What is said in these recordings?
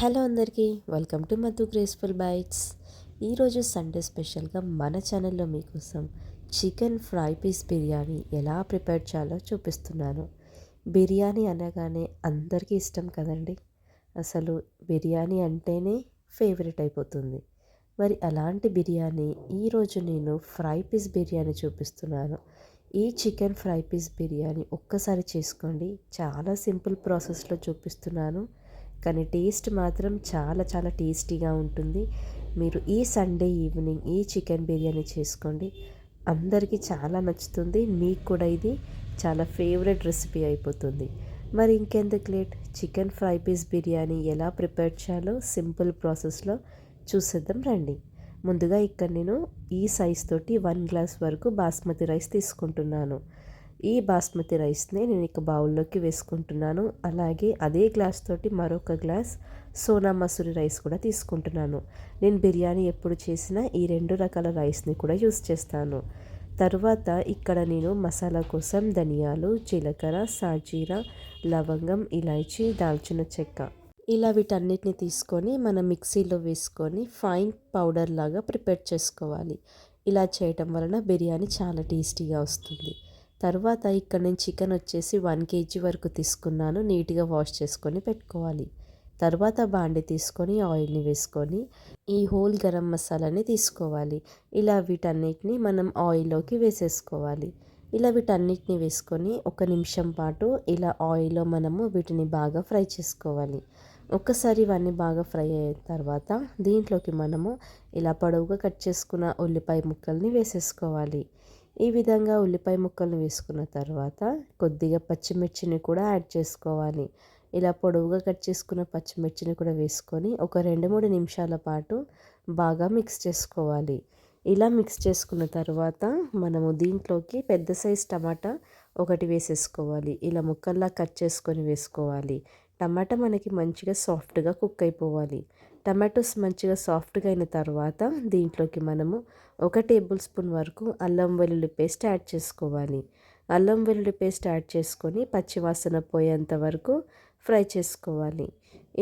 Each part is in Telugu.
హలో అందరికీ welcome to Madhu graceful bites. ఈరోజు సండే స్పెషల్గా మన ఛానల్లో మీకోసం చికెన్ ఫ్రై పీస్ బిర్యానీ ఎలా ప్రిపేర్ చేయాలో చూపిస్తున్నాను. బిర్యానీ అనగానే అందరికీ ఇష్టం కదండి? అసలు బిర్యానీ అంటేనే ఫేవరెట్ అయిపోతుంది. మరి అలాంటి బిర్యానీ ఈరోజు నేను ఫ్రై పీస్ బిర్యానీ చూపిస్తున్నాను. ఈ చికెన్ ఫ్రై పీస్ బిర్యానీ ఒక్కసారి చేసుకోండి. చాలా సింపుల్ ప్రాసెస్లో చూపిస్తున్నాను. కానీ టేస్ట్ మాత్రం చాలా చాలా టేస్టీగా ఉంటుంది. మీరు ఈ సండే ఈవినింగ్ ఈ చికెన్ బిర్యానీ చేసుకోండి. అందరికీ చాలా నచ్చుతుంది. మీకు కూడా ఇది చాలా ఫేవరెట్ రెసిపీ అయిపోతుంది. మరి ఇంకెందుకు late? Chicken fry piece biryani ఎలా ప్రిపేర్ చేయాలో సింపుల్ ప్రాసెస్లో చూసేద్దాం రండి. ముందుగా ఇక్కడ నేను ఈ సైజ్ తోటి వన్ గ్లాస్ వరకు బాస్మతి రైస్ తీసుకుంటున్నాను. ఈ బాస్మతి రైస్ని నేను ఇక బౌల్లోకి వేసుకుంటున్నాను. అలాగే అదే గ్లాస్ తోటి మరొక గ్లాస్ సోనా మసూరి రైస్ కూడా తీసుకుంటున్నాను. నేను బిర్యానీ ఎప్పుడు చేసినా ఈ రెండు రకాల రైస్ని కూడా యూస్ చేస్తాను. తర్వాత ఇక్కడ నేను మసాలా కోసం ధనియాలు జీలకర్ర సాజీరా లవంగం ఇలాచి దాల్చిన చెక్క ఇలా వీటన్నిటిని తీసుకొని మనం మిక్సీలో వేసుకొని ఫైన్ పౌడర్ లాగా ప్రిపేర్ చేసుకోవాలి. ఇలా చేయటం వలన బిర్యానీ చాలా టేస్టీగా వస్తుంది. తర్వాత ఇక్కడ నేను చికెన్ వచ్చేసి వన్ కేజీ వరకు తీసుకున్నాను నీట్గా వాష్ చేసుకొని పెట్టుకోవాలి. తర్వాత బాండి తీసుకొని ఆయిల్ని వేసుకొని ఈ హోల్ గరం మసాలాని తీసుకోవాలి. ఇలా వీటన్నిటిని మనం ఆయిల్లోకి వేసేసుకోవాలి. ఇలా వీటన్నిటిని వేసుకొని ఒక నిమిషం పాటు ఇలా ఆయిల్లో మనము వీటిని బాగా ఫ్రై చేసుకోవాలి. ఒక్కసారి ఇవన్నీ బాగా ఫ్రై అయిన తర్వాత దీంట్లోకి మనము ఇలా పొడవుగా కట్ చేసుకున్న ఉల్లిపాయ ముక్కల్ని వేసేసుకోవాలి. ఈ విధంగా ఉల్లిపాయ ముక్కలను వేసుకున్న తర్వాత కొద్దిగా పచ్చిమిర్చిని కూడా యాడ్ చేసుకోవాలి. ఇలా పొడవుగా కట్ చేసుకున్న పచ్చిమిర్చిని కూడా వేసుకొని ఒక రెండు మూడు నిమిషాల పాటు బాగా మిక్స్ చేసుకోవాలి. ఇలా మిక్స్ చేసుకున్న తర్వాత మనము దీంట్లోకి పెద్ద సైజ్ టమాటా ఒకటి వేసేసుకోవాలి. ఇలా ముక్కల్లా కట్ చేసుకొని వేసుకోవాలి. టమాటా మనకి మంచిగా సాఫ్ట్గా కుక్ అయిపోవాలి. టమాటోస్ మంచిగా సాఫ్ట్గా అయిన తర్వాత దీంట్లోకి మనము ఒక టేబుల్ స్పూన్ వరకు అల్లం వెల్లుల్లి పేస్ట్ యాడ్ చేసుకోవాలి. అల్లం వెల్లుల్లి పేస్ట్ యాడ్ చేసుకొని పచ్చివాసన పోయేంత వరకు ఫ్రై చేసుకోవాలి.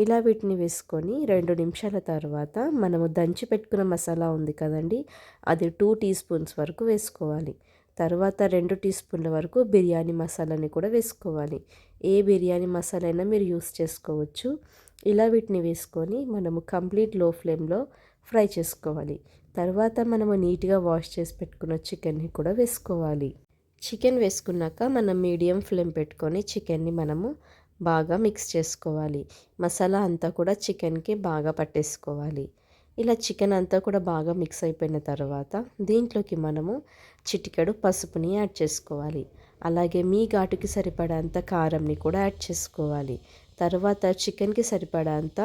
ఇలా వీటిని వేసుకొని రెండు నిమిషాల తర్వాత మనము దంచి పెట్టుకున్న మసాలా ఉంది కదండి అది టూ టీ స్పూన్స్ వరకు వేసుకోవాలి. తర్వాత రెండు టీ స్పూన్ల వరకు బిర్యానీ మసాలాని కూడా వేసుకోవాలి. ఏ బిర్యానీ మసాలా అయినా మీరు యూస్ చేసుకోవచ్చు. ఇలా వీటిని వేసుకొని మనము కంప్లీట్లో ఫ్లేమ్లో ఫ్రై చేసుకోవాలి. తర్వాత మనము నీట్గా వాష్ చేసి పెట్టుకున్న చికెన్ని కూడా వేసుకోవాలి. చికెన్ వేసుకున్నాక మనం మీడియం ఫ్లేమ్ పెట్టుకొని చికెన్ని మనము బాగా మిక్స్ చేసుకోవాలి. మసాలా అంతా కూడా చికెన్కి బాగా పట్టేసుకోవాలి. ఇలా చికెన్ అంతా కూడా బాగా మిక్స్ అయిపోయిన తర్వాత దీంట్లోకి మనము చిటికెడు పసుపుని యాడ్ చేసుకోవాలి. అలాగే మీ ఘాటుకి సరిపడంత కారంని కూడా యాడ్ చేసుకోవాలి. తర్వాత చికెన్కి సరిపడంత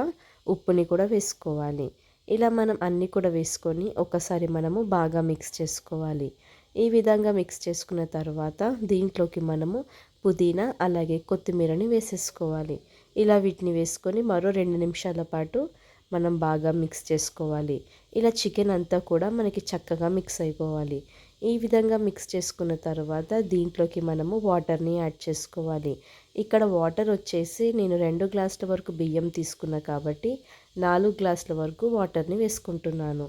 ఉప్పుని కూడా వేసుకోవాలి. ఇలా మనం అన్నీ కూడా వేసుకొని ఒకసారి మనము బాగా మిక్స్ చేసుకోవాలి. ఈ విధంగా మిక్స్ చేసుకున్న తర్వాత దీంట్లోకి మనము పుదీనా అలాగే కొత్తిమీరని వేసేసుకోవాలి. ఇలా వీటిని వేసుకొని మరో రెండు నిమిషాల పాటు మనం బాగా మిక్స్ చేసుకోవాలి. ఇలా చికెన్ అంతా కూడా మనకి చక్కగా మిక్స్ అయిపోవాలి. ఈ విధంగా మిక్స్ చేసుకున్న తర్వాత దీంట్లోకి మనము వాటర్ని యాడ్ చేసుకోవాలి. ఇక్కడ వాటర్ వచ్చేసి నేను రెండు గ్లాసుల వరకు బియ్యం తీసుకున్నా కాబట్టి నాలుగు గ్లాసుల వరకు వాటర్ని వేసుకుంటున్నాను.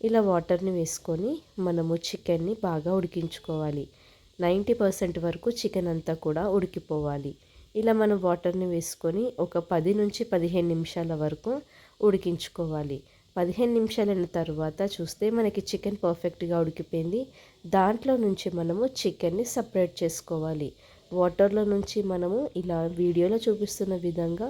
ఇలా వాటర్ని వేసుకొని మనము చికెన్ని బాగా ఉడికించుకోవాలి. నైంటీ పర్సెంట్ వరకు చికెన్ అంతా కూడా ఉడికిపోవాలి. ఇలా మనం వాటర్ని వేసుకొని ఒక పది నుంచి పదిహేను నిమిషాల వరకు ఉడికించుకోవాలి. పదిహేను నిమిషాలైన తర్వాత చూస్తే మనకి చికెన్ పర్ఫెక్ట్గా ఉడికిపోయింది. దాంట్లో నుంచి మనము చికెన్ని సపరేట్ చేసుకోవాలి. వాటర్లో నుంచి మనము ఇలా వీడియోలో చూపిస్తున్న విధంగా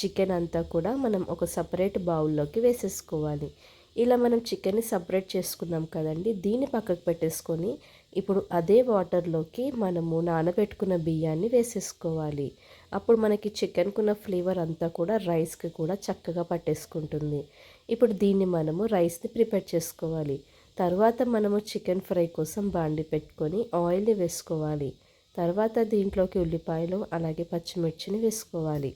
చికెన్ అంతా కూడా మనం ఒక సపరేట్ బౌల్లోకి వేసేసుకోవాలి. ఇలా మనం చికెన్ని సపరేట్ చేసుకున్నాం కదండి దీన్ని పక్కకు పెట్టేసుకొని ఇప్పుడు అదే వాటర్లోకి మనము నానబెట్టుకున్న బియ్యాన్ని వేసేసుకోవాలి. అప్పుడు మనకి చికెన్కున్న ఫ్లేవర్ అంతా కూడా రైస్కి కూడా చక్కగా పట్టేసుకుంటుంది. ఇప్పుడు దీన్ని మనము రైస్ని ప్రిపేర్ చేసుకోవాలి. తర్వాత మనము చికెన్ ఫ్రై కోసం బాండి పెట్టుకొని ఆయిల్ని వేసుకోవాలి. తర్వాత దీంట్లోకి ఉల్లిపాయలు అలాగే పచ్చిమిర్చిని వేసుకోవాలి.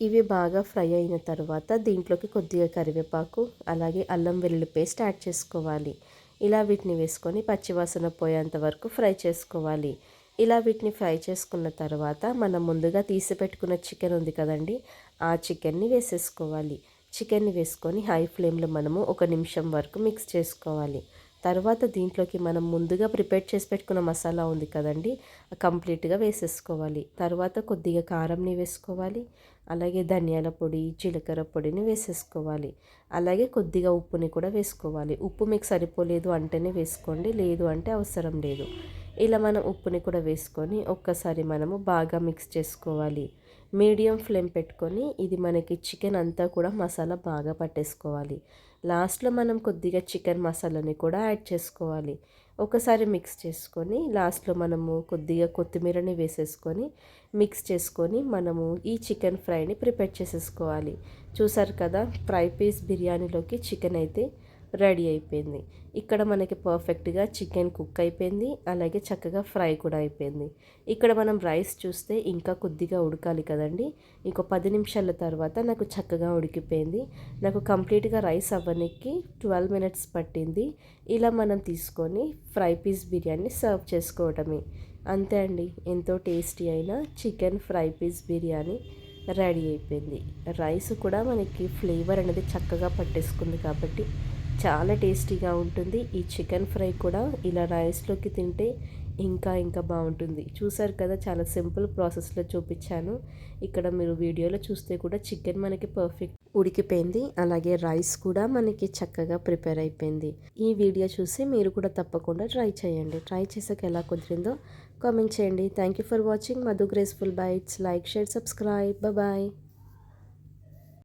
ఇవి బాగా ఫ్రై అయిన తర్వాత దీంట్లోకి కొద్దిగా కరివేపాకు అలాగే అల్లం వెల్లుల్లి పేస్ట్ యాడ్ చేసుకోవాలి. ఇలా వీటిని వేసుకొని పచ్చివాసన పోయేంత వరకు ఫ్రై చేసుకోవాలి. ఇలా వీటిని ఫ్రై చేసుకున్న తర్వాత మనం ముందుగా తీసి పెట్టుకున్న చికెన్ ఉంది కదండి ఆ చికెన్ని వేసేసుకోవాలి. చికెన్ని వేసుకొని హై ఫ్లేమ్లో మనము ఒక నిమిషం వరకు మిక్స్ చేసుకోవాలి. తర్వాత దీంట్లోకి మనం ముందుగా ప్రిపేర్ చేసి పెట్టుకున్న మసాలా ఉంది కదండి కంప్లీట్గా వేసేసుకోవాలి. తర్వాత కొద్దిగా కారంని వేసుకోవాలి అలాగే ధనియాల పొడి జీలకర్ర పొడిని వేసేసుకోవాలి అలాగే కొద్దిగా ఉప్పుని కూడా వేసుకోవాలి. ఉప్పు మీకు సరిపోలేదు అంటేనే వేసుకోండి లేదు అంటే అవసరం లేదు. ఇలా మనం ఉప్పుని కూడా వేసుకొని ఒక్కసారి మనము బాగా మిక్స్ చేసుకోవాలి. మీడియం ఫ్లేమ్ పెట్టుకొని ఇది మనకి చికెన్ అంతా కూడా మసాలా బాగా పట్టేసుకోవాలి. లాస్ట్లో మనం కొద్దిగా చికెన్ మసాలాని కూడా యాడ్ చేసుకోవాలి. ఒకసారి మిక్స్ చేసుకొని లాస్ట్లో మనము కొద్దిగా కొత్తిమీరని వేసేసుకొని మిక్స్ చేసుకొని మనము ఈ చికెన్ ఫ్రైని ప్రిపేర్ చేసేసుకోవాలి. చూసారు కదా ఫ్రై పీస్ బిర్యానీలోకి చికెన్ అయితే రెడీ అయిపోయింది. ఇక్కడ మనకి పర్ఫెక్ట్గా చికెన్ కుక్ అయిపోయింది. అలాగే చక్కగా ఫ్రై కూడా అయిపోయింది. ఇక్కడ మనం రైస్ చూస్తే ఇంకా కొద్దిగా ఉడకాలి కదండి. ఇంకో పది నిమిషాల తర్వాత నాకు చక్కగా ఉడికిపోయింది. నాకు కంప్లీట్గా రైస్ అవ్వడానికి ట్వెల్వ్ మినిట్స్ పట్టింది. ఇలా మనం తీసుకొని ఫ్రై పీస్ బిర్యానీ సర్వ్ చేసుకోవటమే. అంతే అండి. ఎంతో టేస్టీ అయిన chicken fry piece biryani ready అయిపోయింది. రైస్ కూడా మనకి ఫ్లేవర్ అనేది చక్కగా పట్టేసుకుంది కాబట్టి చాలా టేస్టీగా ఉంటుంది. ఈ చికెన్ ఫ్రై కూడా ఇలా రైస్లోకి తింటే ఇంకా ఇంకా బాగుంటుంది. చూసారు కదా చాలా సింపుల్ ప్రాసెస్లో చూపించాను. ఇక్కడ మీరు వీడియోలో చూస్తే కూడా చికెన్ మనకి పర్ఫెక్ట్ ఉడికిపోయింది. అలాగే రైస్ కూడా మనకి చక్కగా ప్రిపేర్ అయిపోయింది. ఈ వీడియో చూసి మీరు కూడా తప్పకుండా ట్రై చేయండి. ట్రై చేసాక ఎలా కుదిరిందో కామెంట్ చేయండి. Thank you for watching Madhu graceful bites like share subscribe bye